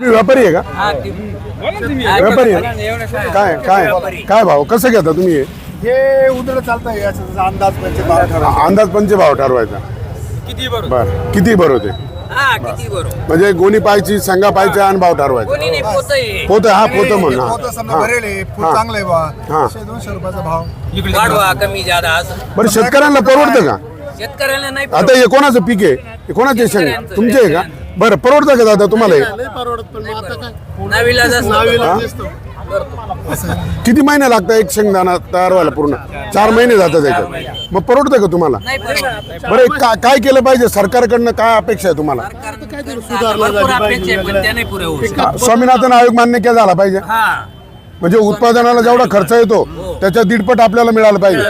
तुम्ही व्यापारी आहे का? व्यापारी आहे. काय काय काय भाव? कसं घेता तुम्ही हे? हे उदळ चालतंय याचा अंदाज म्हणजे बारा ठराव. अंदाज पंच भाव ठरवायचा. किती बरोबर बर. किती बरं होते हा किती बरोबर म्हणजे गोणी पायची संघा पायचा आणि भाव ठरवायचा. कोणी नाही पोत आहे. पोत हा पोत म्हणा पोतं समजा भरेल आहे, फुल हा. चांगलं आहे बा. हा. एकशे दोनशे रुपयाचा भाव. वाढवा कमी जादा असं. बरं शेतकऱ्यांना परवडतं का? शेतकऱ्याला नाही आता हे कोणाचं पीक आहे? हे कोणाचे शेंगा. तुमचे आहे का? बरं परवडतं का दादा तुम्हाला हे? नावीला किती महिने लागतात एक शेंगदाणा तयार व्हायला पूर्ण? चार महिने जातात त्याच्यात मग परवडतं का तुम्हाला? नाही परवडत. बरं एक का- काय केलं पाहिजे? सरकारकडनं काय अपेक्षा आहे तुम्हाला? भरपूर अपेक्षा आहे, पण त्या नाही पुऱ्या होऊ शकत. हा, स्वामीनाथन आयोग मान्य केला झाला पाहिजे. हा. म्हणजे उत्पादनाला जेवढा खर्च येतो त्याच्या दीडपट आपल्याला मिळालं पाहिजे.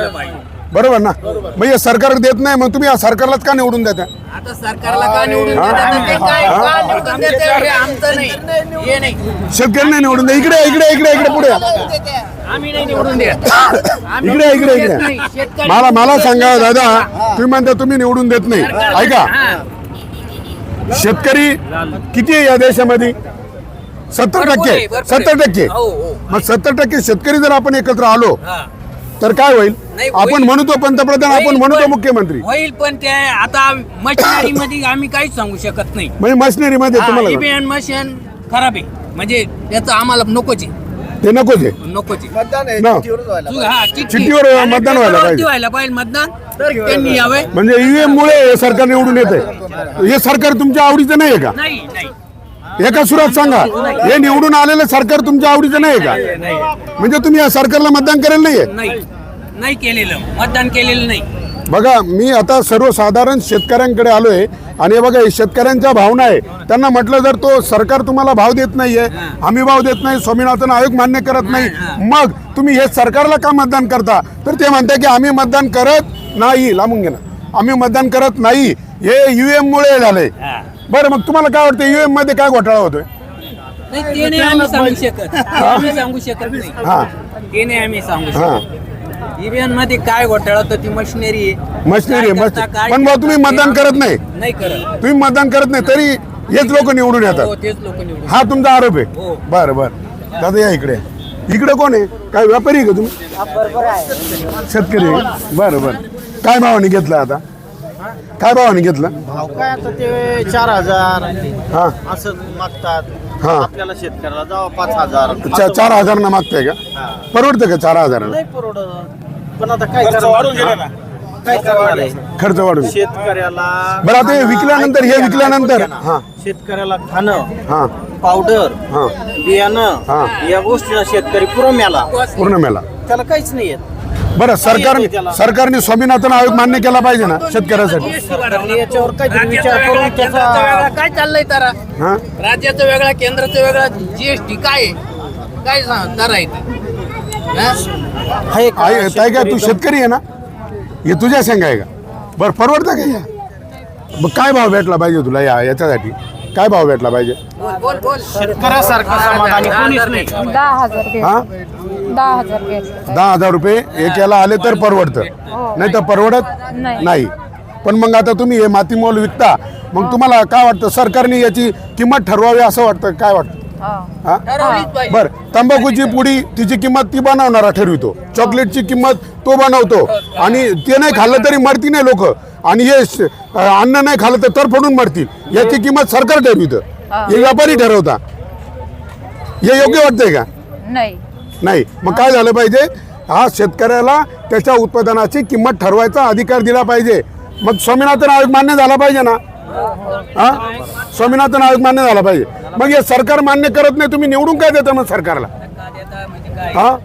बरोबर ना? मग हे सरकार देत नाही मग तुम्ही या सरकारलाच का निवडून देता आता सरकारला का निवडून देतात तर ते काय का निवडून देतात हे आमचं नाही. हे नाही. शेतकऱ्यांना निवडून द्या इकडे इकडे इकडे इकडे पुढे या. आम्ही नाही निवडून देत. आम्ही इकडे इकडे देत इकडे. शेतकरी मला मला सांगा दादा. तुम्ही म्हणता तुम्ही निवडून देत नाही. ऐका. हा. शेतकरी किती आहे या देशामध्ये? सत्तर भरपूर टक्के. भरपूर सत्तर आहे. टक्के. हो, हो. मग सत्तर टक्के शेतकरी जर आपण एकत्र आलो हा. तर काय होईल? नाही, होईल. आपण म्हणतो पंतप्रधान आपण होईल म्हणतो पण- मुख्यमंत्री. होईल पण ते आता मशिनरी मध्ये आम्ही काहीच सांगू शकत नाही. म्हणजे मशिनरी मध्ये तुम्हाला मशीन खराब आहे. म्हणजे त्याचं आम्हाला नकोच आहे. ते नकोच आहे. नकोच आहे. मतदान आहे. चिठ्ठीवरच व्हायला तू- हा, चिठ्ठी. चिठ्ठीवर आणि मतदान व्हायला पेपरवरती पाहिजे. व्हायला पाहिजे मतदान. त्यांनी यावे. म्हणजे ईव्हीएम मुळे हे सरकार निवडून येते हे सरकार तुमच्या आवडीचं नाही आहे का? नाही नाही. एका सुरात सांगा. हे निवडून आलेलं सरकार तुमच्या आवडीचं नाही आहे का? म्हणजे तुम्ही या सरकारला मतदान करेल नाहीये? नाही. नाही केलेलं. मतदान केलेलं नाही. बघा मी आता सर्वसाधारण शेतकऱ्यांकडे आलोय आणि हे बघा हे शेतकऱ्यांच्या भावना आहे. त्यांना म्हटलं जर तो सरकार तुम्हाला भाव देत नाहीये आम्ही भाव देत नाही स्वामीनाथन आयोग मान्य करत नाही मग तुम्ही हे सरकारला का मतदान करता? तर ते म्हणते की आम्ही मतदान करत नाही. लांबून गेला आम्ही मतदान करत नाही. हे युएम मुळे झालंय. बरं मग तुम्हाला काय वाटतं युएममध्ये काय घोटाळा होतोय? नाही ते नाही आम्ही सांगू शकत. ते आम्ही सांगू शकत नाही. ते नाही आम्ही सांगू शकत. ईव्हीएममध्ये काय घोटाळा तर ती मशिनरी आहे. मशिनरी आहे, काय करता, मशिनरी. काय पण भाऊ तुम्ही करता मतदान करत नाही. नाही करत. तुम्ही मतदान करत नाही तरी हेच लोक निवडून हो येतात तेच लोक निवडून हा तुमचा आरोप आहे. हो. बरं बरं. दादा या इकडे. इकडे कोण आहे? काय व्यापारी आहे का तुम्ही? शेतकरी आहे? बरं बरं. काय भावाने घेतलं आता? काय भावाने घेतलं? भाव काय आता ते चार हजार. हा. असं मागतात. हा. आपल्याला शेतकऱ्याला जावा पाच हजार. चा- चार हजार ना मागताय का? परवडतं का चार हजाराला? नाही परवडत. पण आता काय काय करणार आहे? खर्च वाढून. शेतकऱ्याला बरं आता हे खाणं, विकल्यानंतर हे विकल्यानंतर. ना. हा. शेतकऱ्याला खाणं हा. पावडर हा. बियाणं हा. या गोष्टीला शेतकरी पुरं मेला. पूर्ण मेला. त्याला काहीच नाही येत. बरं सरकारने. सरकारने स्वामीनाथन आयोग मान्य केला पाहिजे ना शेतकऱ्यासाठी? सरकारने याच्यावर काहीतरी विचार राज्याचा करून वेगळा, केंद्राचा वेगळा त्याचा काय चाललंय तारा? हा? राज्याचं वेगळा केंद्राचं वेगळा जीएसटी काय आहे? काय सांग दर आहे ते? हा? आहे का? ताई काय तू शेतकरी आहे ना? हे तुझ्या शेंगा आहे का? बरं परवडतं का या? मग काय भाव भेटला पाहिजे तुला या याच्यासाठी? काय भाव भेटला पाहिजे? बोल बोल बोल शेतकऱ्यासारखा समाधानी कोणीच नाही. दहा हजार घे हा? दहा हजार घे दहा हजार रुपये एक याला आले तर परवडतं. नाही तर परवडत नाही. नाही. पण मग आता तुम्ही हे मातीमोल विकता. मग तुम्हाला काय वाटतं? सरकारने याची किंमत ठरवावी असं वाटतं? काय वाटतं? हा. हा बर. तंबाखूची पुडी तिची किंमत ती बनवणारा ठरवितो. चॉकलेटची किंमत तो बनवतो. आणि ते नाही खाल्लं तरी मरती नाही लोक. आणि हे अन्न नाही खाल्लं तर तरफडून मरतील. याची किंमत सरकार ठरवितं. हे व्यापारी ठरवता. हे योग्य वाटतंय का? नाही. नाही. मग काय झालं पाहिजे? हा शेतकऱ्याला त्याच्या उत्पादनाची किंमत ठरवायचा अधिकार दिला पाहिजे. मग स्वामीनाथन आयोग मान्य झाला पाहिजे ना? हा? स्वामीनाथन आयोग मान्य झाला पाहिजे. मग हे सरकार मान्य करत नाही तुम्ही निवडून काय देता मग सरकारला? हा?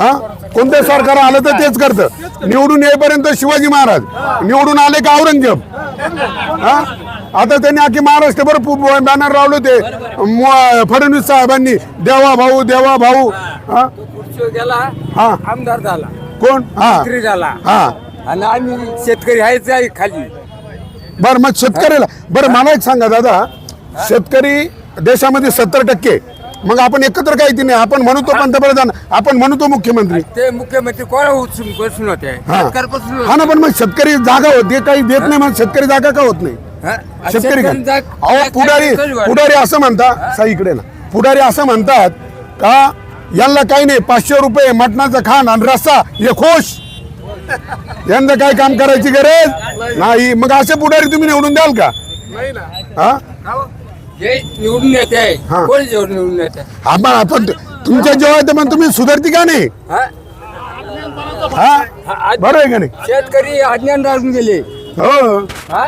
हा? कोणतं सरकार आलं तर तेच करतं. निवडून येईपर्यंत शिवाजी महाराज निवडून आले का औरंगजेब? हा? आता त्यांनी अख्खी महाराष्ट्रभर बॅनर लावले होते. फडणवीस साहेबांनी देवा भाऊ देवा भाऊ. हा? गेला हा? आमदार झाला. कोण? हा. झाला. हा. आणि आम्ही शेतकरी आहेच आहे खाली. बरं मग शेतकऱ्याला बरं मला एक सांगा दादा. शेतकरी देशामध्ये सत्तर टक्के. मग आपण एकत्र काही ती नाही आपण म्हणतो पंतप्रधान आपण म्हणतो मुख्यमंत्री. ते मुख्यमंत्री कोणा उचलून होते? हा. हा ना पण मग शेतकरी जागा होते काही देत नाही मग शेतकरी जागा का होत नाही? शेतकरी अहो पुढारी. पुढारी असं म्हणतात साई इकडे ना. पुढारी असं म्हणतात का यांना काही नाही पाचशे रुपये मटणाचं खाण आणि रस्सा हे खुश. यांना काय काम करायची गरज? नाही. मग असे पुढारी तुम्ही निवडून द्याल का? हा? निवडून येते हा. कोण जेवण निवडून येते आपण आपण तुमच्या जेव्हा येतं मग तुम्ही सुधारती का नाही? हा? हा? बरं आहे का नाही? शेतकरी अज्ञान राहून गेले. हो. हा?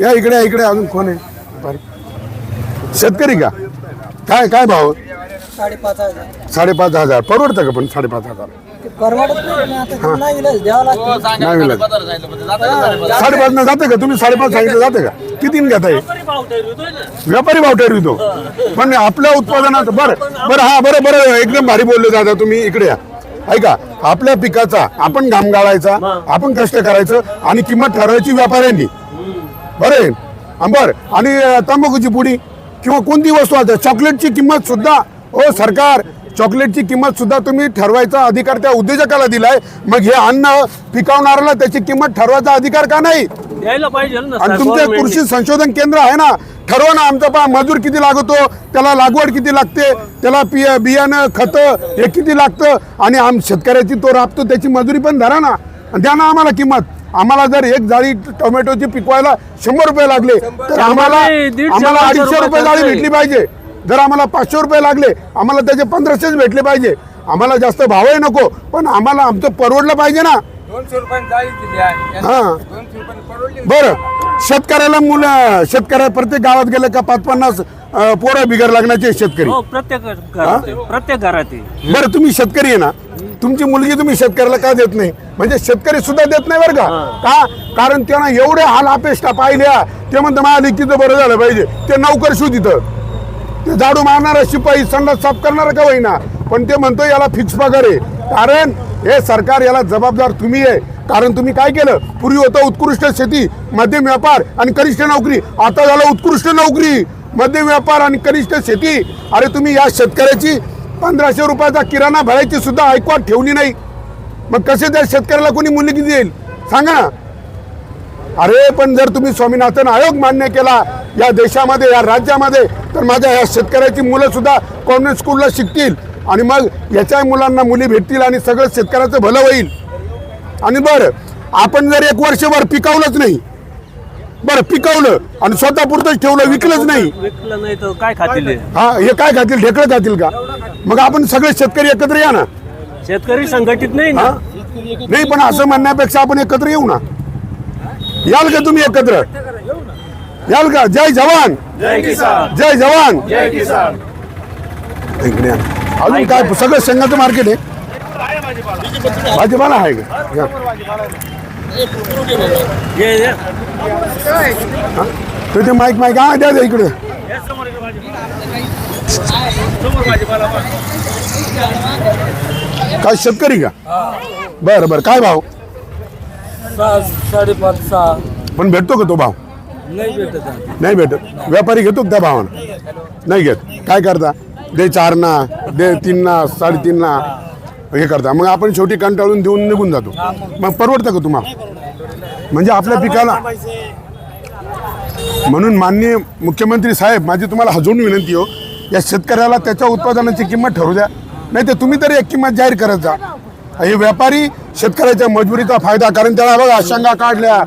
या इकडे इकडे. अजून कोण आहे? बरं. शेतकरी का? काय काय भाव? साडेपाच हजार. साडेपाच हजार. परवडतं का पण साडेपाच हजार? परवडत नाही ना आता नाही इलाज द्यावं लागतं. नाही विलाज. साडेपाच न जाते का तुम्ही? साडेपाच सांगितलं जाते का? किती घेता येईल? व्यापारी भाव ठरवितो पण आपल्या उत्पादनात बरं बरं हा बरं बरं एकदम भारी बोलले दादा तुम्ही. इकडे या. ऐका आपल्या पिकाचा आपण घाम गाळायचा आपण कष्ट करायचं आणि किंमत ठरवायची व्यापाऱ्यांनी. बरं आहे हा, बरं आणि अं, तंबाखूची पुडी किंवा कोणती वस्तू आता? चॉकलेटची किंमत सुद्धा ओ सरकार चॉकलेटची किंमत सुद्धा तुम्ही ठरवायचा अधिकार त्या उद्योजकाला दिलाय. मग हे अन्न पिकवणाऱ्याला त्याची किंमत ठरवायचा अधिकार का नाही? द्यायला पाहिजे ना आणि तुमचे government ने. कृषी संशोधन केंद्र आहे ना ठरवा ना आमचा पा मजूर किती लागतो त्याला लागवड किती लागते त्याला बिया बियाणं खतं हे किती लागतं आणि आम शेतकऱ्याची तो राबतो त्याची मजुरी पण धरा ना. द्या ना आम्हाला किंमत. आम्हाला जर एक जाळी टोमॅटोची पिकवायला शंभर रुपये लागले तर आम्हाला आम्हाला अडीचशे रुपये जाळी. भेटली पाहिजे. जर आम्हाला पाचशे रुपये लागले आम्हाला त्याचे पंधराशेच भेटले पाहिजे. आम्हाला जास्त भावही नको पण आम्हाला आमचं परवडलं पाहिजे ना. हा. बरं. शेतकऱ्याला मुलं शेतकऱ्या प्रत्येक गावात गेलं का पाच पन्नास पोरं बिगर लागण्याचे शेतकरी. हो प्रत्येक घरात आहे. प्रत्येक घरात आहे. बरं तुम्ही शेतकरी आहे ना. तुमची मुलगी तुम्ही शेतकऱ्याला का देत नाही? म्हणजे शेतकरी सुद्धा देत नाही बरं का. का? कारण त्यांना एवढे हाल अपेष्टा पाहिल्या. ते म्हणतं माझ्या लेकीचं बरं झालं पाहिजे. ते नौकर शोध तिथं ते झाडू मारणारा शिपाई संडास साफ करणारा का होईना? पण ते म्हणतो याला फिक्स पगार आहे. कारण हे सरकार याला जबाबदार तुम्ही आहे. कारण तुम्ही काय केलं? पूर्वी होतं उत्कृष्ट शेती मध्यम व्यापार आणि कनिष्ठ नोकरी. आता झालं उत्कृष्ट नोकरी मध्यम व्यापार आणि कनिष्ठ शेती. अरे तुम्ही या शेतकऱ्याची पंधराशे रुपयाचा किराणा भरायची सुद्धा ऐकवाट ठेवली नाही. मग कसे त्या शेतकऱ्याला कोणी मूल्य किती देईल? सांगा ना. अरे पण जर तुम्ही स्वामीनाथन आयोग मान्य केला या देशामध्ये या राज्यामध्ये तर माझ्या या शेतकऱ्याची मुलं सुद्धा कॉन्व्हेंट स्कूलला शिकतील. आणि मग याच्या मुलांना मुली भेटतील आणि सगळं शेतकऱ्याचं भलं होईल. आणि बरं आपण जर एक वर्षभर पिकवलंच नाही. बरं पिकवलं आणि स्वतःपुरतंच ठेवलं विकलंच नाही. विकलं नाही तर काय खातील हे? हा काय खातील ढेकळं खातील का? मग आपण सगळे शेतकरी एकत्र या ना. शेतकरी संघटित नाही? ना? नाही पण असं म्हणण्यापेक्षा आपण एकत्र येऊ ना. याल का तुम्ही एकत्र? याल का? जय जवान! जय किसान! जय जवान! जय किसान! इकडे या. अजून काय? सगळं शेंगाचं मार्केट आहे. भाजीपाला आहे का? या. हा? ते माईक माईक. हा द्या द्या इकडे. काय शेतकरी का? बरं बरं. काय भाव? साडेपाच सहा. पण भेटतो का तो भाव? नाही भेटत व्यापारी घेतो त्या भावानं. नाही घेत. काय करता? दे चार ना दे तीनना साडेतीनना. साडेतीन ना हे करता. मग आपण शेवटी कंटाळून देऊन निघून जातो. मग परवडतं का तुम्हाला? म्हणजे आपल्या पिकाला म्हणून माननीय मुख्यमंत्री साहेब माझी तुम्हाला हजून विनंती हो या शेतकऱ्याला त्याच्या उत्पादनाची किंमत ठरू द्या. नाही तर तुम्ही तरी एक किंमत जाहीर करत जा. हे व्यापारी शेतकऱ्याच्या मजबुरीचा फायदा कारण त्याला बघा शंगा काढल्या.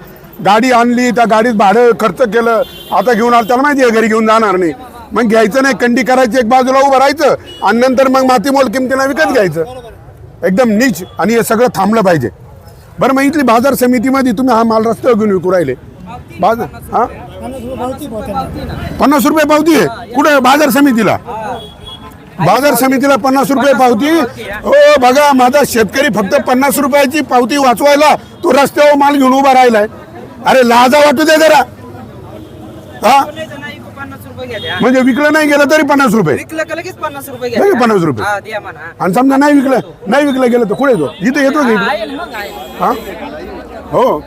गाडी आणली त्या गाडीत भाडं खर्च केलं. आता घेऊन आलं त्याला माहिती आहे घरी घेऊन जाणार नाही. मग घ्यायचं नाही कंडी करायची एक बाजूला उभं राहायचं आणि नंतर मग मातीमोल किमतीला विकत घ्यायचं. एकदम नीच. आणि हे सगळं थांबलं पाहिजे. बरं मग इथली बाजार समितीमध्ये तुम्ही हा माल रस्त्यावर घेऊन विकू राहिले. बाजार हा? पन्नास रुपये पावती आहे. कुठे बाजार समितीला. बाजार समितीला पन्नास रुपये पावती. हो बघा माझा शेतकरी फक्त पन्नास रुपयाची पावती वाचवायला तो रस्त्यावर माल घेऊन उभा राहिलाय. अरे लाजा वाटू दे जरा. हा? म्हणजे विकलं नाही गेलं तरी पन्नास रुपये. विकलं का लगेच पन्नास रुपये लगेच पन्नास रुपये. हा, द्या म्हणा. आणि समजा नाही विकलं नाही विकलं गेलं तर कुठे येतो? इथं येतो का इकडे आहे ना मग आहे. हा? हो.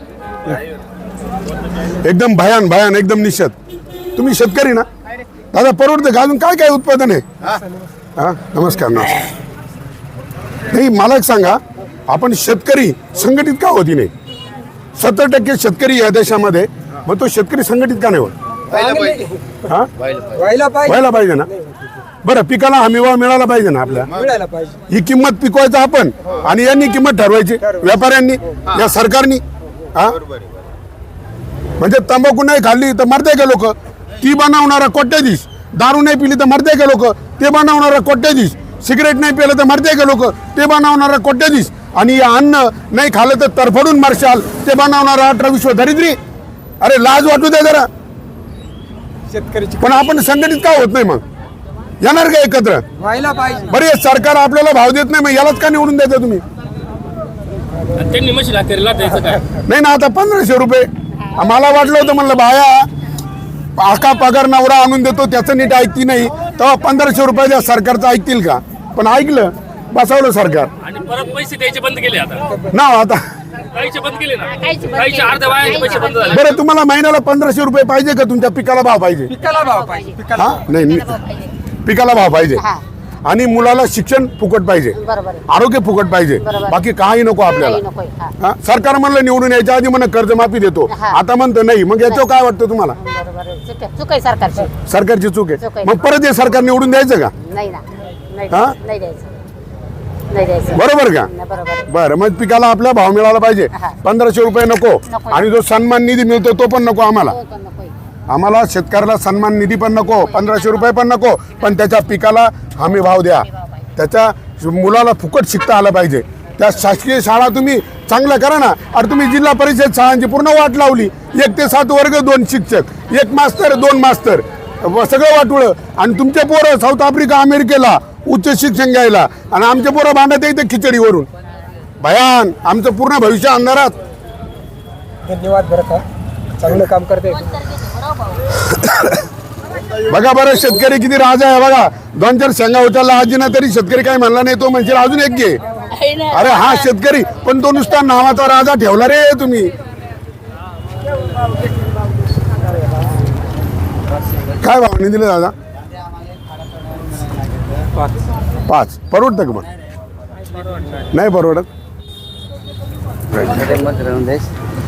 एकदम भयान भयान एकदम निषेध. तुम्ही शेतकरी ना? दादा परवडतं का? अजून काय काय उत्पादन आहे? हा? नमस्कार नमस्कार. नाही मला एक सांगा आपण शेतकरी संघटित का होती नाही? सत्तर टक्के शेतकरी या देशामध्ये मग तो शेतकरी संघटित का नाही होत? हा? व्हायला पाहिजे. ना? बरं पिकाला हमी भाव मिळाला पाहिजे ना आपल्या? ही किंमत पिकवायचं आपण आणि यांनी किंमत ठरवायची व्यापाऱ्यांनी या सरकारनी. हा? म्हणजे तंबाखू नाही खाल्ली तर मरते का लोक? ती बनवणारा कोट्याधीश दारू नाही पिली तर मरते का लोक? ते बनवणारा कोट्याधीश सिगरेट नाही पिलं तर मरते का लोक? ते बनवणारा कोट्याधीश आणि हे अन्न नाही खाल्लं तर तरफडून मारशाल. ते बनवणारा अठरा विश्व दरिद्री. अरे लाज वाटू दे जरा. शेतकऱ्याची पण आपण संघटित का होत नाही मग? येणार का एकत्र? व्हायला पाहिजे. बरे सरकार आपल्याला भाव देत नाही मग यालाच का निवडून देता तुम्ही? त्यांनी द्यायचं काय नाही ना आता पंधराशे रुपये. मला वाटलं होतं म्हणलं बाया आका पगार नवरा आणून देतो त्याचं नीट ऐकती नाही. तेव्हा पंधराशे रुपये द्या सरकारचं ऐकतील का? पण ऐकलं. बसवलं सरकार. आणि परत पैसे द्यायचे बंद केले आता. ना आता. काहीचे बंद केले ना? काहीचे अर्ध्या वाया पैसे बंद झाले. बरं तुम्हाला महिन्याला पंधराशे रुपये पाहिजे का तुमच्या पिकाला भाव पाहिजे? पिकाला भाव पाहिजे पिकाला हा? नाही नि- पिकाला भाव पाहिजे. हा. आणि मुलाला शिक्षण फुकट पाहिजे. बरोबर. आहे. आरोग्य फुकट पाहिजे. बरोबर. बाकी काही नको आपल्याला. नकोय, हा. हा? सरकार म्हणलं निवडून यायच्या आधी म्हणा कर्जमाफी देतो. हा. आता म्हणतो नाही. मग याच्यावर काय वाटतं तुम्हाला? बरोबर आहे. चूक आहे. चूक आहे सरकारची. सरकारची चूक चूक आहे. आहे. मग परत हे सरकार निवडून द्यायचं का? नाही ना. नाही हा? नाही द्यायचं नाही द्यायचं. बरोबर का. बरं मग पिकाला आपला भाव मिळाला पाहिजे. हा. पंधराशे रुपये नको. आणि जो सन्मान निधी मिळतो तो पण नको आम्हाला. हो. आम्हाला शेतकऱ्याला सन्मान निधी पण नको पंधराशे रुपये पण नको पण त्याच्या पिकाला हमी भाव द्या. त्याच्या मुलाला फुकट शिकता आलं पाहिजे. त्या शासकीय शाळा तुम्ही चांगल्या करा ना. अरे तुम्ही जिल्हा परिषद शाळांची पूर्ण वाट लावली. एक ते सात वर्ग दोन शिक्षक. एक मास्तर दोन मास्तर. सगळं वाटुळं. आणि तुमचे पोरं साऊथ आफ्रिका अमेरिकेला उच्च शिक्षण घ्यायला. आणि आमचे पोरं भांडत येते खिचडीवरून. भयान आमचं पूर्ण भविष्य अंधारात. धन्यवाद बरं का. चांगलं काम करते. बघा बरं शेतकरी किती राजा आहे. बघा दोन चार शेंगा उचलला आजीना तरी शेतकरी काही म्हणला नाही तो म्हणजे अजून एक घे. अरे हा शेतकरी पण तो नुसता नावाचा राजा ठेवला रे तुम्ही. काय भावने दिले दादा? पाच. परवडतं का मग? नाही परवडत?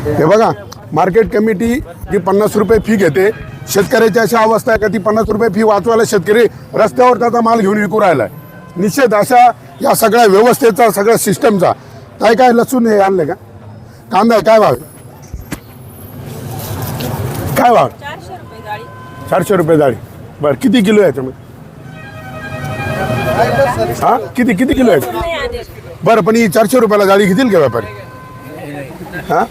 हे बघा मार्केट कमिटी जी पन्नास रुपये फी घेते शेतकऱ्याची अशी अवस्था आहे का ती पन्नास रुपये फी वाचवायला शेतकरी रस्त्यावर त्याचा माल घेऊन विकू राहिलाय? निश्चित अशा या सगळ्या व्यवस्थेचा सगळ्या सिस्टमचा काय काय लसूण हे आणले का? कांदा आहे, काय भाव? काय भाव चारशे रुपये जाळी बरं किती किलो आहे याच्यामध्ये? हा? किती किती किलो आहे बरं पण ही चारशे रुपयाला जाळी घेतील का व्यापारी? हा?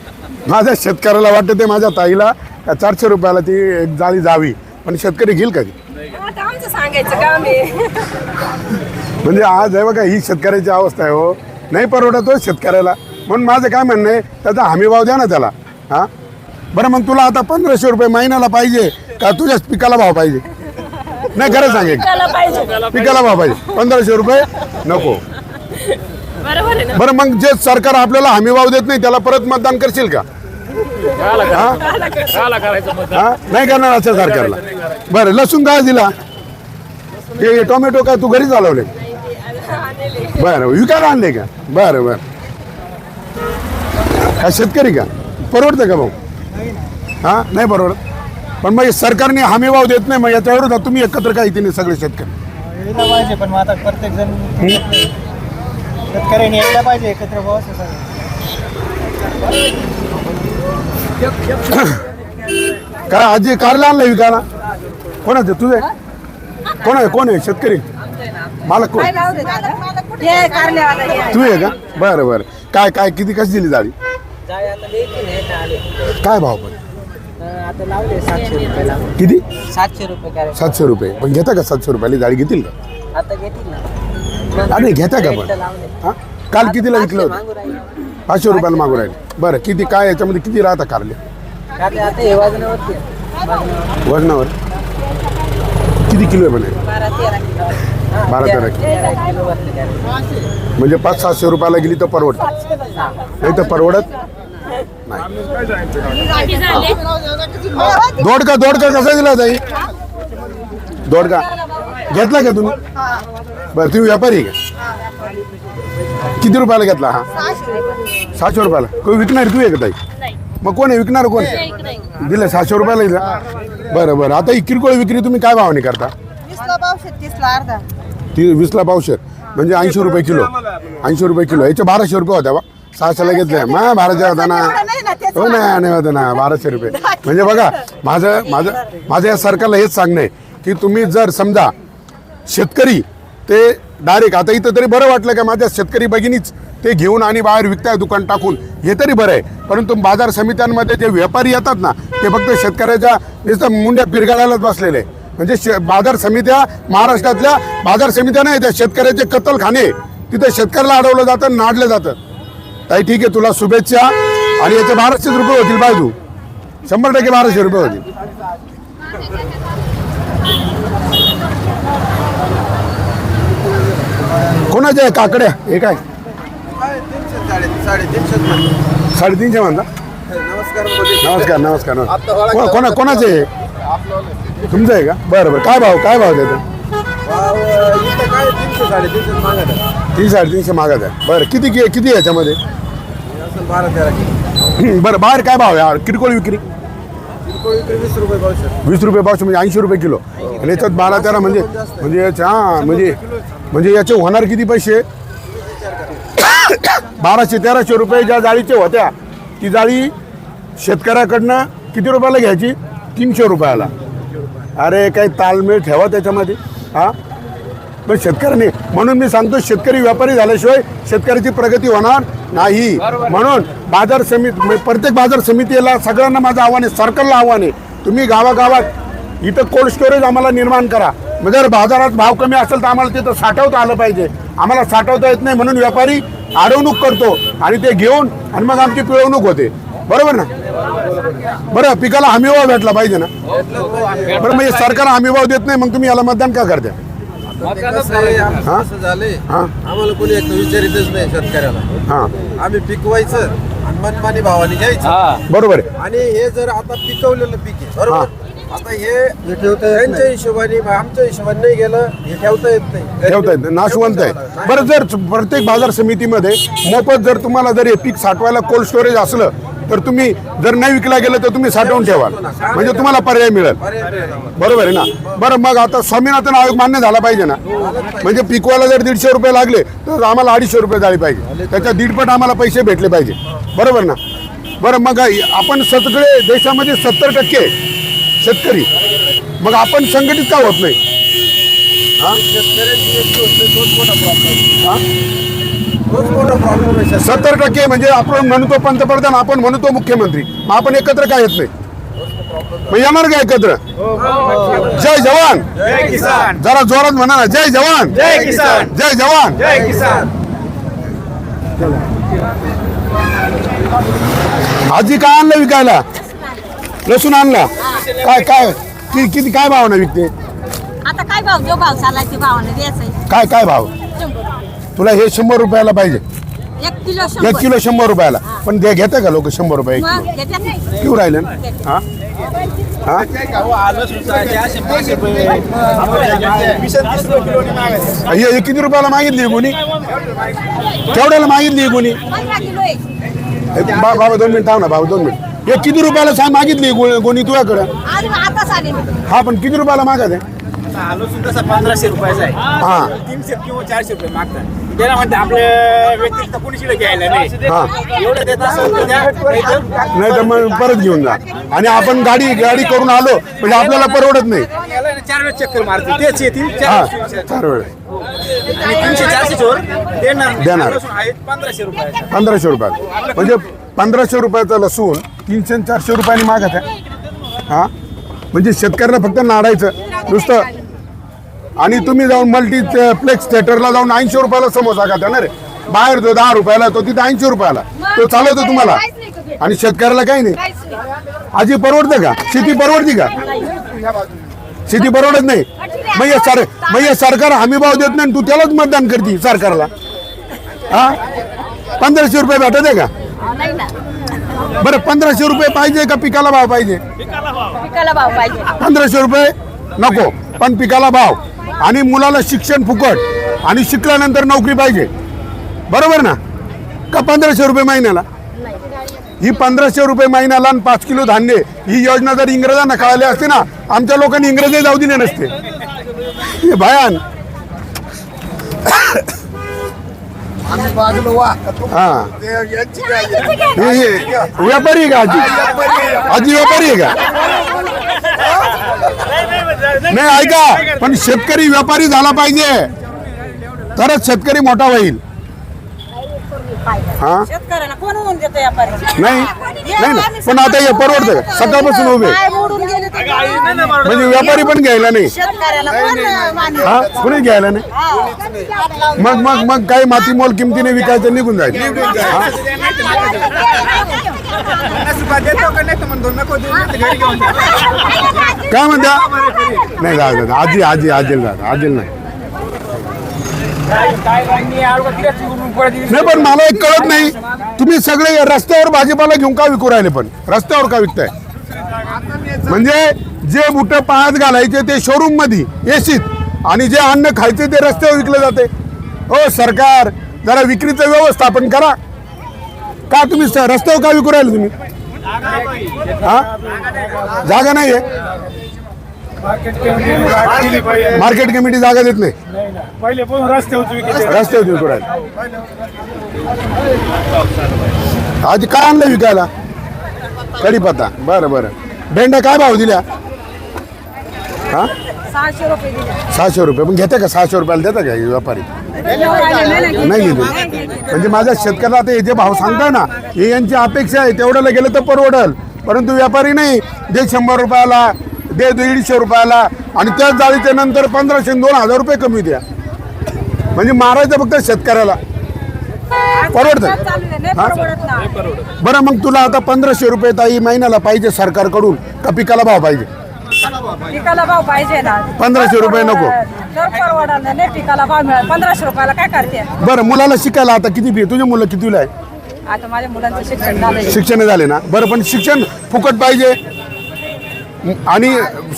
माझ्या शेतकऱ्याला वाटतं ते माझ्या ताईला चारशे रुपयाला ती एक जाळी जावी. पण शेतकरी घेईल का म्हणजे आज आहे बघा ही शेतकऱ्याची अवस्था आहे हो. नाही परवडत शेतकऱ्याला. म्हणून माझं काय म्हणणं आहे त्याचा हमी भाव द्या ना त्याला. हा? बरं मग तुला आता पंधराशे रुपये महिन्याला पाहिजे का तुझ्याच पिकाला भाव पाहिजे? नाही खरं सांगेल पिकाला भाव पाहिजे. पंधराशे रुपये नको. बरोबर आहे ना? बरं मग जे सरकार आपल्याला हमी भाव देत नाही त्याला परत मतदान करशील का? हा? हा? नाही करणार अशा सरकारला. बरं लसूण काय दिला? हे टोमॅटो काय तू घरी चालवले बरं विकायला आणले का? बरं बरं. काय शेतकरी का? परवडतं का भाऊ? हा? नाही परवडत? पण मग सरकारने हमी भाव देत नाही मग याच्या विरोधात तुम्ही एकत्र काय इथे सगळे शेतकरी? यायला पाहिजे पण मग आता प्रत्येक जण शेतकऱ्यांनी यायला पाहिजे एकत्र भाव. काय आजी कारला आणलं विकायला? कोणाचं तुझे? कोण आहे? कोण आहे? शेतकरी? मालक कोण. तू आहे का? बरं बरं. काय काय किती कशी दिली जाळी? आले. काय भाव पण? आता लावले सातशे किती? सातशे रुपये कॅरेट. सातशे रुपये. पण घेता का सातशे रुपयाला? जाळी घेतील का? आता घेतील ना. अरे घेता का पण? लावले. हा? काल कितीला विकलं होतं? मागू राहिले. पाचशे रुपयाला मागू राहिले. बरं किती काय याच्यामध्ये किती राहता कारले? आता हे आहे. वजनावर? किती किलो आहे म्हणे? बारा तेरा किलो हा, बारा तेरा किलो. तेरा किलो. बसले कॅरेट म्हणजे पाच सहाशे रुपयाला गेली तर परवडत. नाही तर परवडत? दोडका दोडका कसा दिला ताई? दोडका. घेतला का तुम्ही? बरं तुम्ही व्यापारी का? किती रुपयाला घेतला हा? सहाशे रुपयाला. कोण विकणार तू आहे का ताई? मग कोण आहे? विकणार कोण? दिले सहाशे रुपयाला दिलं. बरं बरं. आता ही किरकोळ विक्री तुम्ही काय भावाने करता? पावशे ती वीसला पावशेर म्हणजे ऐंशी रुपये किलो. ऐंशी रुपये किलो. याचे बाराशे रुपये होत्या बा. सहाशेला घेतले. मा बाराशे होता ना हो ना नाही होतं ना बाराशे रुपये. म्हणजे बघा माझं माझं माझं या सरकारला हेच सांगणं आहे की तुम्ही जर समजा शेतकरी ते डायरेक्ट आता इथं तरी बरं वाटलं का माझ्या शेतकरी भगिनीच ते घेऊन आणि बाहेर विकताय दुकान टाकून हे तरी बरं आहे. परंतु बाजार समित्यांमध्ये जे व्यापारी येतात ना ते फक्त शेतकऱ्याच्या नुसतं मुंड्या पिरगाळायलाच बसलेले आहे. म्हणजे शे बाजार समित्या महाराष्ट्रातल्या बाजार समित्या नाही त्या शेतकऱ्याचे कत्तलखाने. तिथे शेतकऱ्याला अडवलं जातं नाडलं जातं. ताई ठीक आहे तुला शुभेच्छा. आणि याचे बाराशे रुपये होतील बाय तू. शंभर टक्के बाराशे रुपये होतील. कोणाचे आहे? काकड्या. हे काय? साडेतीनशे म्हणता? नमस्कार नमस्कार नमस्कार. कोणा कोणाचे आहे? तुमचं आहे का? बरं बरं. काय भाव काय भाव देतो तीन साडेतीनशे मागत आहे बरं किती कि- किती आहे याच्यामध्ये? बरं बाहेर काय भाव आहे? यार किरकोळ विक्री वीस रुपये पावशे म्हणजे ऐंशी रुपये किलो. आणि याच्यात बारा तेरा म्हणजे म्हणजे याच्या हां म्हणजे म्हणजे याचे होणार किती पैसे? बाराशे तेराशे रुपये ज्या जाळीचे होत्या ती जाळी शेतकऱ्याकडनं किती रुपयाला घ्यायची? तीनशे रुपयाला. अरे काही तालमेळ ठेवा त्याच्यामध्ये. हा? पण शेतकऱ्याने म्हणून मी सांगतो शेतकरी व्यापारी झाल्याशिवाय शेतकऱ्याची प्रगती होणार नाही. म्हणून बाजार समिती प्रत्येक बाजार समितीला सगळ्यांना माझं आव्हान आहे सरकारला आव्हान आहे. तुम्ही गावागावात इथं कोल्ड स्टोरेज आम्हाला निर्माण करा. म्हणजे जर बाजारात भाव कमी असेल तर आम्हाला तिथं साठवता आलं पाहिजे. आम्हाला साठवता येत नाही म्हणून व्यापारी अडवणूक करतो आणि ते घेऊन आणि मग आमची पिळवणूक होते. बरोबर ना? बरं पिकाला हमीभाव भेटला पाहिजे ना? बरं म्हणजे सरकार हमीभाव देत नाही मग तुम्ही याला मतदान का करता? हा? झालंय हा? आम्हाला कोणी एक विचारितच नाही शेतकऱ्याला. हां. आम्ही पिकवायचं आणि मनमानी भावाने घ्यायचं. बरोबर आहे. आणि हे जर आता पिकवलेलं पीक आहे बरोबर? आता हे त्यांच्या हिशोबाने आमच्या हिशोबाने नाही गेलं हे ठेवता येत नाही. ठेवता येत नाही, नाशवंत आहे. बरं जर प्रत्येक बाजार समितीमध्ये मोफत जर तुम्हाला जर हे पीक साठवायला कोल्ड स्टोरेज असलं तर तुम्ही जर नाही विकला गेलं तर तुम्ही साठवून ठेवा म्हणजे तुम्हाला पर्याय मिळेल. बरोबर आहे ना? बरं मग आता स्वामीनाथन आयोग मान्य झाला पाहिजे ना? म्हणजे पिकवायला जर दीडशे रुपये लागले तर आम्हाला अडीचशे रुपये झाले पाहिजे. त्याच्या दीडपट आम्हाला पैसे भेटले पाहिजे. बरोबर ना? बरं मग आपण सगळे देशामध्ये सत्तर टक्के शेतकरी. मग आपण संघटित का होत नाही? मोठा प्रॉब्लेम सत्तर टक्के म्हणजे आपण म्हणतो पंतप्रधान आपण म्हणतो मुख्यमंत्री. मग आपण एकत्र काय येत नाही? मग येणार का एकत्र? जय जवान. जय किसान. जरा जोरात म्हणा ना. जय जवान. जय किसान. जय जवान. जय किसान. आजी काय आणलं विकायला? लसूण आणला. काय काय? किती काय भाव विकते? आता काय भाव? जो भाव चालायचे भावाने द्यायचं काय काय भाव? तुला हे शंभर रुपयाला पाहिजे. एक किलो एक किलो शंभर रुपयाला. पण ते घेते का लोक शंभर रुपये एक मग किलो? घेतात नाही. राहिले हा? हा? हे हे किती रुपयाला मागितली कोणी केवढ्याला मागितली कोणी पंधरा किलो आहे. हे बा- बाबा दोन मिनिट थांब ना बाबा दोन मिनिट. हे किती रुपयाला सांग मागितली गो- कोणी तुझ्याकडं? आज आताच आले मी. हा पण किती रुपयाला मागत आहे? आलो सुद्धा पंधराशे रुपयाचा आहे. हा. तीनशे किंवा चारशे रुपये मागतात. त्याला म्हणते आपल्या घ्यायला नाही. हा. एवढं देत असेल तर द्या. नाहीतर नाही तर मग परत घेऊन जा. आणि आपण गाडी गाडी करून आलो म्हणजे आपल्याला परवडत नाही. याला ना चार वेळेस चक्कर मारते. तेच येतील चार वेळेस. चार वेळ आणि तीनशे चारशे चोर देणार देणार. लसूण आहेत पंधराशे रुपयाचा पंधराशे रुपयात म्हणजे पंधराशे रुपयाचा लसूण तीनशे आणि चारशे रुपयाने मागत आहे. हा? म्हणजे शेतकऱ्याला फक्त नाडायचं. नुसतं आणि तुम्ही जाऊन मल्टी प्लेक्स थिएटरला जाऊन ऐंशी रुपयाला समोसा खाता ना रे. बाहेर तो दहा रुपयाला तो तिथे ऐंशी रुपयाला तो चालवतो तुम्हाला आणि शेतकऱ्याला काही नाही. आजी परवडतं का? शेती परवडती का? शेती परवडत नाही. मग हे सर मग हे सरकार हमी भाव देत नाही आणि तू त्यालाच मतदान करते सरकारला. हा? पंधराशे रुपये भेटत आहे का? नाही ना बरं पंधराशे रुपये पाहिजे का पिकाला भाव पाहिजे? पिकाला भाव पाहिजे. पंधराशे रुपये नको पण पिकाला भाव. आणि मुलाला शिक्षण फुकट आणि शिकल्यानंतर नोकरी पाहिजे. बरोबर ना? का पंधराशे रुपये महिन्याला? ही पंधराशे रुपये महिन्याला आणि पाच किलो धान्य ही योजना जर इंग्रजांना कळाली असते ना आमच्या लोकांनी इंग्रजी जाऊ दिले नसते. हे भयान. हा व्यापारी आहे का आजी? आजी व्यापारी आहे का? नाही ऐका पण शेतकरी व्यापारी झाला पाहिजे. तरच शेतकरी मोठा होईल. हा? शेतकऱ्याला कोण होऊन देतो व्यापारी नाही नाही ना पण आता हे परवडतं सकाळपासून उभे. गेले म्हणजे व्यापारी पण घ्यायला नाही. शेतकऱ्याला कोण मान्य? हा? कुणी घ्यायला नाही? मग मग मग काही माती मोल किमतीने विकायचं निघून जायचं. हा? नाही जा. काय म्हणता? नाही जाऊ आजी आजी आजील जा आजील नाही. नाही पण मला एक कळत नाही. तुम्ही सगळे रस्त्यावर भाजीपाला घेऊन का विकू राहिले पण? रस्त्यावर का विकताय? म्हणजे जे बुट पाहत घालायचे ते शोरूममध्ये एसीत आणि जे अन्न खायचे ते रस्त्यावर विकले जाते. हो सरकार जरा विक्रीचं व्यवस्थापन करा. का तुम्ही रस्त्यावर का विकू राहिले तुम्ही? हा? जागा नाही आहे मार्केट कमिटी जागा देत नाही. रस्त्यावर विकू राहिले. आधी काय आणलं विकायला? कढीपत्ता. बरं बरं. भेंड्या काय भाव दिल्या? हा? सहाशे रुपये सहाशे रुपये. पण घेते का? सहाशे रुपयाला देता का हे व्यापारी? नाही घेते. म्हणजे माझ्या शेतकऱ्याला आता हे जे भाव सांगताय ना हे यांची अपेक्षा आहे. तेवढ्याला गेलं तर परवडल. परंतु व्यापारी नाही. दे शंभर रुपयाला दे दीडशे रुपयाला आणि त्याच जाळीच्या नंतर पंधराशे दोन हजार रुपये कमी द्या. म्हणजे मारायचं फक्त शेतकऱ्याला. परवडतं चालू आहे, नाही? परवडत ना. बरं मग तुला आता पंधराशे रुपये ताई महिन्याला पाहिजे सरकारकडून का पिकाला भाव पाहिजे? पिकाला भाव पाहिजे ना. 1500 रुपये नको. जर परवडत नाही पिकाला भाव मिळाला पंधराशे रुपयाला काय करते? बरं मुलाला शिकायला आता किती फी? तुझे मुलं कितीला आहे? आता माझ्या मुलांचं शिक्षण झालंय. शिक्षण झाले ना? बरं पण शिक्षण फुकट पाहिजे. आणि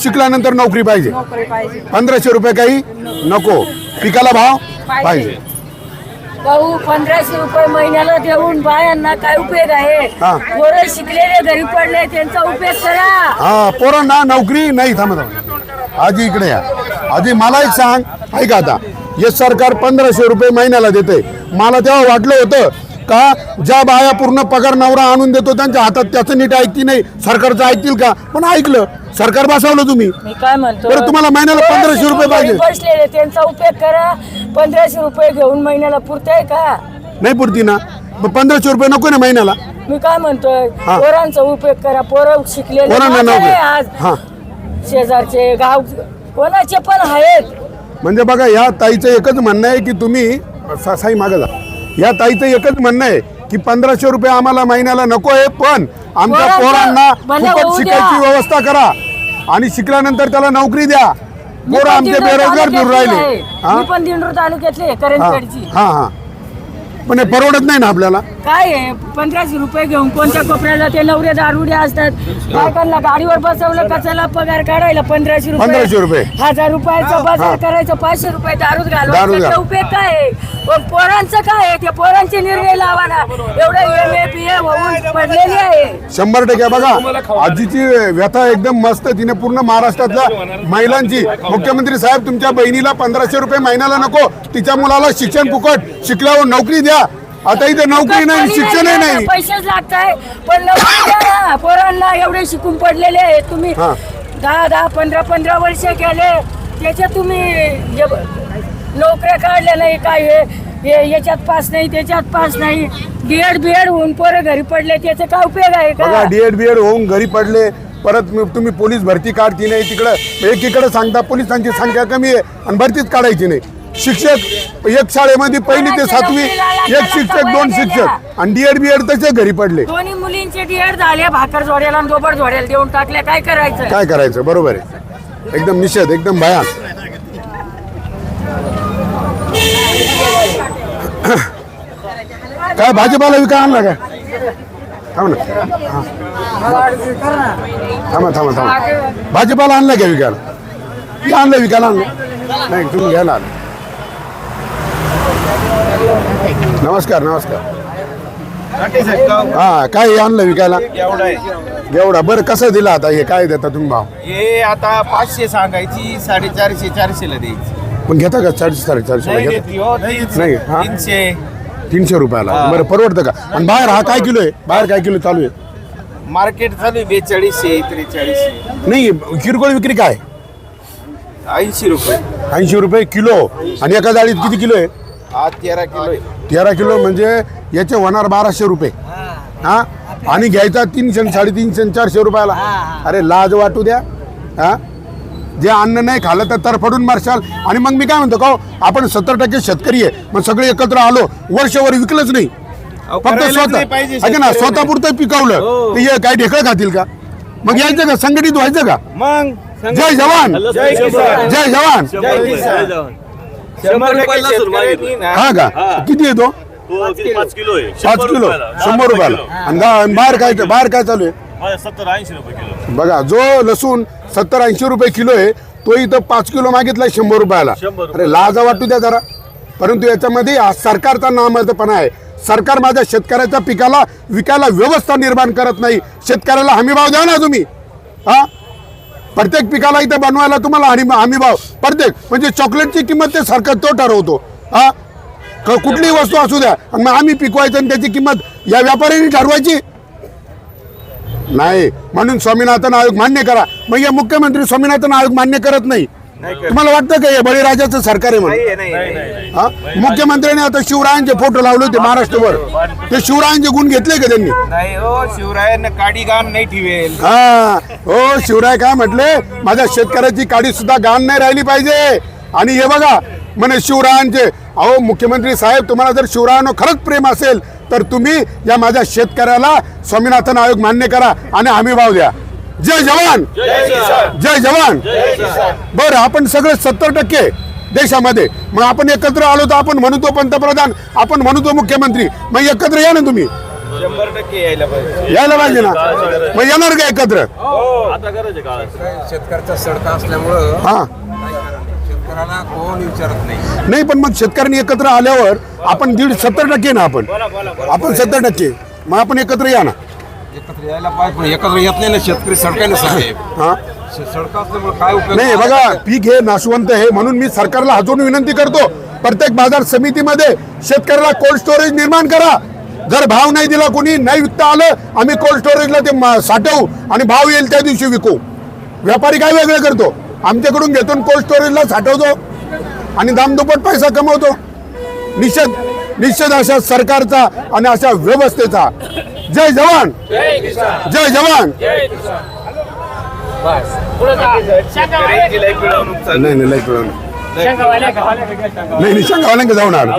शिकल्यानंतर नोकरी पाहिजे. नोकरी पाहिजे. पंधराशे रुपये काही नको. पिकाला भाव पाहिजे. भाऊ पंधराशे रुपये महिन्याला देऊन बायांना काय उपयोग आहे? हा. पोरं शिकलेले घरी पडले त्यांचा उपयोग करा. हा पोरांना नोकरी नाही थांबा थांबा आजी इकडे या. आधी मला एक सांग. ऐका आता. हे सरकार पंधराशे रुपये महिन्याला देते मला तेव्हा वाटलं होतं का ज्या बाया पूर्ण पगार नवरा आणून देतो त्यांच्या हातात त्याचं नीट ऐकती नाही. सरकारचं ऐकतील का? पण ऐकलं. सरकार बसवलं तुम्ही. मी काय म्हणतो? बरं तुम्हाला महिन्याला 1500 रुपये पाहिजे. बसलेले त्यांचा उपयोग करा. पंधराशे रुपये घेऊन महिन्याला पुरतंय का? नाही पुरती ना. मग पंधराशे रुपये नको ना महिन्याला. मी काय म्हणतोय? हा. पोरांचा उपयोग करा. पोरं शिकलेले पोरांना माझे नोकरी. आज. हा. शेजारचे गाव कोणाचे पण आहेत. म्हणजे बघा या ताईचं एकच म्हणणं आहे की तुम्ही सा- साई मागं जा. या ताईचं एकच म्हणणं आहे की पंधराशे रुपये आम्हाला महिन्याला नको आहे पण आमच्या पोरांना भलं फुकट द्या. शिकायची व्यवस्था करा. आणि शिकल्यानंतर त्याला नोकरी द्या. मी पोरं पण आमचे दिंडोर बेरोजगार तालुक्यातली राहिले. आहे. हा? मी पण दिंडूर तालुक्यातले करंजकडची हा हा. पण हे परवडत नाही ना आपल्याला? काय आहे? पंधराशे रुपये घेऊन कोणत्या कोपऱ्याला ते नवरे दारुडे असतात? बायकांना गाडीवर बसवलं कशाला पगार काढायला पंधराशे 1500 रुपये. हजार रुपयाचा बाजार करायचं पाचशे रुपये दारूच दारूच घालवायचा घाल. उपयोग काय आहे? पण पोरांचं काय आहे? ते पोरांचे निर्णय लावा ना एवढं एम ए बी ए होऊन पडलेली आहे. शंभर टक्के बघा आजीची व्यथा एकदम मस्त तिने पूर्ण महाराष्ट्रातल्या महिलांची. मुख्यमंत्री साहेब तुमच्या बहिणीला पंधराशे रुपये महिन्याला नको तिच्या मुलाला शिक्षण फुकट शिकल्यावर नोकरी द्या. आता इथे नोकरी नाही शिक्षणही नाही पैसेच लागताय. पण नोकरी द्या ना. पोरांना एवढे शिकून पडलेले आहेत. तुम्ही हा. दहा दहा पंधरा पंधरा वर्ष केले त्याच्यात तुम्ही जे ब- नोकऱ्या काढल्या नाही काय हे- हे याच्यात पास नाही त्याच्यात पास नाही. बीएड बीएड होऊन पोरं घरी पडले त्याचा काय उपयोग आहे बघा का डीएड बीएड होऊन घरी पडले परत मी- तुम्ही पोलीस भरती काढती नाही तिकडं एकीकडे सांगता पोलिसांची संख्या कमी आहे आणि भरतीच काढायची नाही. शिक्षक एक शाळेमध्ये पहिली ते सातवी एक शिक्षक दोन शिक्षक. आणि डीएड बीएड तसे घरी पडले. दोन्ही मुलींचे डीएड झाले भाकर जोड्याला आणि दोबड जोड्याला देऊन टाकले. काय करायचं? काय करायचं? बरोबर आहे. एकदम निषेध एकदम भयान काय भाजीपाला विका आणला काय? थांब ना. हा. थांबा थांबा थांबा. भाजीपाला आणला का विकायला? आणलं विकायला आणलं. नाही तुम्ही घ्यायला आलं. नमस्कार नमस्कार. हा काय आणलं विकायला? एवढा बरं कसं दिला आता हे? काय देता तुम्ही भाव? हे आता पाचशे सांगायची साडेचारशे चारशेला द्यायची. पण घेता का? चारशे साडेचारशे नाही हो, तीनशे. तीनशे रुपयाला. बरं परवडतं का? आणि बाहेर हा काय किलो आहे? बाहेर काय किलो चालू आहे? मार्केट चालू आहे बेचाळीसशे त्रेचाळीसशे. नाही किरकोळ विक्री काय? ऐंशी रुपये. ऐंशी रुपये किलो. आणि एका जाळीत किती किलो आहे? तेरा किलो आहे. तेरा किलो म्हणजे याचे होणार बाराशे रुपये. हा. आणि घ्यायचा तीनशे साडेतीनशे चारशे रुपयाला. अरे लाज वाटू द्या. हा? जे अन्न नाही खाल्लं तर तरफडून मारशाल. आणि मग मी काय म्हणतो का आपण सत्तर टक्के शेतकरी आहे. मग सगळे एकत्र आलो वर्षभर विकलंच नाही. फक्त स्वतः ना. स्वतःपुरतं पिकवलं. हो. तर हे काय ढेकळं खातील का? मग यायचं का? संघटित व्हायचं का? मग जय जवान. जय किसान. जय जवान. जय किसान. शंभर हा का? किती येतो पाच किलो. आहे. पाच किलो. शंभर रुपयाला. आणि गा- बाहेर काय बाहेर काय चालू आहे? सत्तर ऐंशी रुपये किलो बघा जो लसूण सत्तर ऐंशी रुपये किलो आहे तो इथं पाच किलो मागितलाय शंभर रुपयाला. अरे लाजा वाटू द्या जरा. परंतु याच्यामध्ये हा सरकारचा नामर्दपणा आहे. सरकार माझ्या शेतकऱ्याच्या पिकाला विकायला व्यवस्था निर्माण करत नाही. शेतकऱ्याला हमी भाव द्या ना तुम्ही. हा? प्रत्येक पिकाला इथं बनवायला तुम्हाला हमी हमी भाव. प्रत्येक. म्हणजे चॉकलेटची किंमत ते सरकार तो ठरवतो. हा? कुठलीही वस्तू असू द्या. मग आम्ही पिकवायचं आणि त्याची किंमत या व्यापाऱ्यांनी ठरवायची. नाही. म्हणून स्वामीनाथन आयोग मान्य करा. मग या मुख्यमंत्री स्वामीनाथन आयोग मान्य करत नाही. तुम्हाला वाटतं का हे बळीराजाचं सरकार आहे म्हणून? नाही नाही नाही हा? मुख्यमंत्र्यांनी आता शिवरायांचे फोटो लावले होते महाराष्ट्रभर. ते शिवरायांचे गुण घेतले का त्यांनी? नाही हो शिवरायांना काडी गाण नाही ठेवेल. हा हो शिवराय काय म्हटले? माझ्या शेतकऱ्याची काडी सुद्धा गाण नाही राहिली पाहिजे. आणि हे बघा म्हणे शिवरायांचे अहो मुख्यमंत्री साहेब तुम्हाला जर शिवरायांना खरंच प्रेम असेल तर तुम्ही या माझ्या शेतकऱ्याला स्वामीनाथन आयोग मान्य करा आणि हमी भाव द्या. जय जवान! जय जवान! बरं आपण सगळे सत्तर टक्के देशामध्ये. मग आपण एकत्र आलो तर आपण म्हणतो पंतप्रधान आपण म्हणतो मुख्यमंत्री. मग एकत्र या ना तुम्ही. शंभर टक्के यायला पाहिजे. यायला पाहिजे ना? मग येणार का एकत्र? आता गरज आहे का शेतकऱ्याचा सडका असल्यामुळं हा. शेतकऱ्याला कोण विचारत नाही. नाही पण मग शेतकऱ्यांनी एकत्र आल्यावर आपण दीड सत्तर टक्के ना आपण? आपण सत्तर टक्के. मग आपण एकत्र या ना? एकत्र यायला पाहिजे. पण एकत्र येत नाही ना शेतकरी सडका ना साहेब हा सडका असल्यामुळे काय उपयोग नाही बघा पीक हे नाशवंत आहे म्हणून मी सरकारला हातून विनंती करतो. प्रत्येक बाजार समितीमध्ये शेतकऱ्याला कोल्ड स्टोरेज निर्माण करा. जर भाव नाही दिला कोणी नाही विकता आलं आम्ही कोल्ड स्टोरेजला ते म- साठवू आणि भाव येईल त्या दिवशी विकू. व्यापारी काय वेगळं करतो? आमच्याकडून घेतो कोल्ड स्टोरेजला साठवतो आणि दामदुप्पट पैसा कमवतो. निषेध निषेध अशा सरकारचा आणि अशा व्यवस्थेचा. जय जवान। जय जवान। नाही नाही लई पिळवणं. नाही नाही सांगा जाऊन आलो